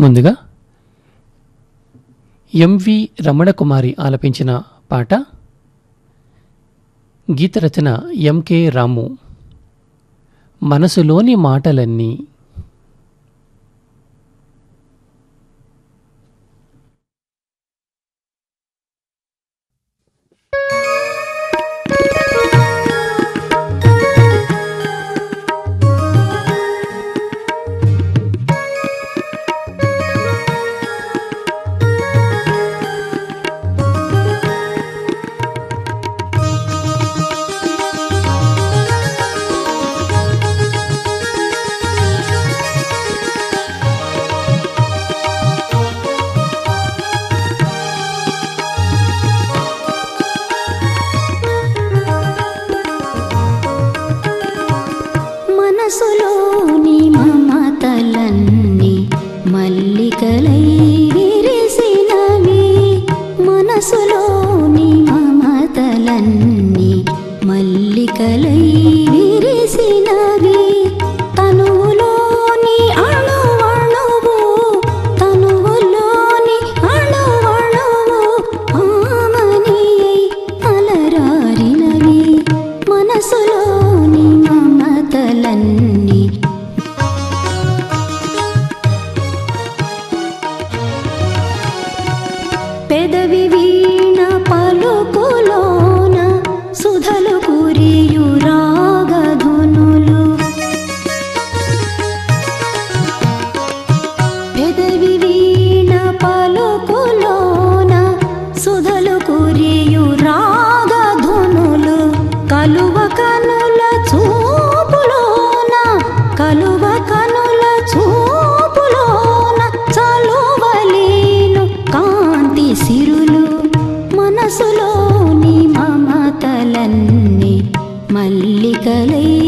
ముందుగా ఎంవి రమణకుమారి ఆలపించిన పాట గీతరచన ఎంకే రాము. మనసులోని మాటలన్నీ మల్లికలై విరిసినవి. మనసులోని మమతలన్నీ మల్లికలై పలుకులోన సుధలు కురియు రాగధునులు కలువ కనుల చూపులోన కలువ కనుల చూపులోన చలువలేను కాంతి సిరులు మనసులోని మమతలన్నీ మల్లికలై.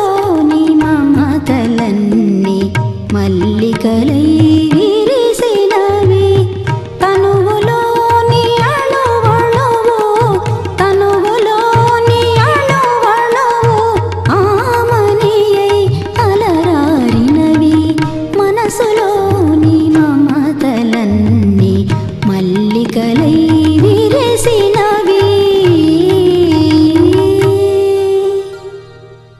మనసులోని మమతలన్నీ మల్లికలై విరిసినవి. తనువులోని అణువణువు తనువులోని అణువణువు ఆమనియై అలరారినవి. మనసులోని మమతలన్నీ మల్లికలై విరిసి